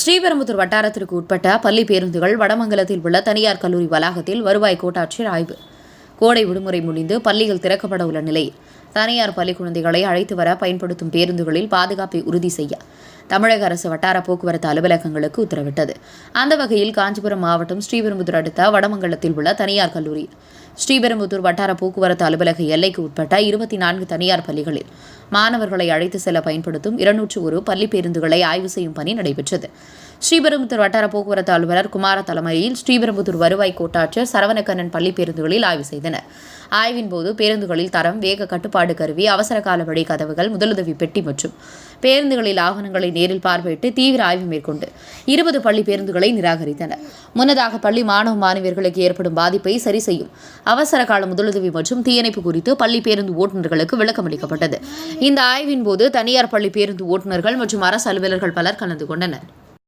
ஸ்ரீபெரும்புதூர் வட்டாரத்திற்கு உட்பட்ட பள்ளி பேருந்துகள் வடமங்கலத்தில் உள்ள தனியார் கல்லூரி வளாகத்தில் வருவாய் கோட்டாட்சியர் ஆய்வு. கோடை விடுமுறை முடிந்து பள்ளிகள் திறக்கப்பட உள்ள நிலையில் தனியார் பள்ளி குழந்தைகளை அழைத்து வர பயன்படுத்தும் பேருந்துகளில் பாதுகாப்பை உறுதி செய்ய தமிழக அரசு வட்டார போக்குவரத்து அலுவலகங்களுக்கு உத்தரவிட்டது. அந்த வகையில் காஞ்சிபுரம் மாவட்டம் ஸ்ரீபெரும்புதூர் அடுத்த வடமங்கலத்தில் உள்ள தனியார் கல்லூரி. ஸ்ரீபெரும்புதூர் வட்டார போக்குவரத்து அலுவலக எல்லைக்கு உட்பட்ட இருபத்தி நான்கு தனியார் பள்ளிகளில் மாணவர்களை அழைத்து செல்ல பயன்படுத்தும் இருநூற்று ஒரு பள்ளி பேருந்துகளை ஆய்வு செய்யும் பணி நடைபெற்றது. ஸ்ரீபெரும்புத்தூர் வட்டார போக்குவரத்து அலுவலர் குமார தலைமையில் ஸ்ரீபெரும்புத்தூர் வருவாய் கோட்டாட்சியர் சரவணக்கண்ணன் பள்ளி பேருந்துகளில் ஆய்வு செய்தனர். ஆய்வின் போது பேருந்துகளில் தரம் வேக கட்டுப்பாடு கருவி அவசர கால வழி கதவுகள் முதலுதவி பெட்டி மற்றும் பேருந்துகளில் ஆவணங்களை நேரில் பார்வையிட்டு தீவிர ஆய்வு மேற்கொண்டு இருபது பள்ளி பேருந்துகளை நிராகரித்தனர். முன்னதாக பள்ளி மாணவ மாணவியர்களுக்கு ஏற்படும் பாதிப்பை சரி செய்யும் அவசர கால முதலுதவி மற்றும் தீயணைப்பு குறித்து பள்ளி பேருந்து ஓட்டுநர்களுக்கு விளக்கம் அளிக்கப்பட்டது இந்த ஆய்வின் போது தனியார் பள்ளி பேருந்து ஓட்டுநர்கள் மற்றும் அரசு அலுவலர்கள் பலர் கலந்து கொண்டனர்.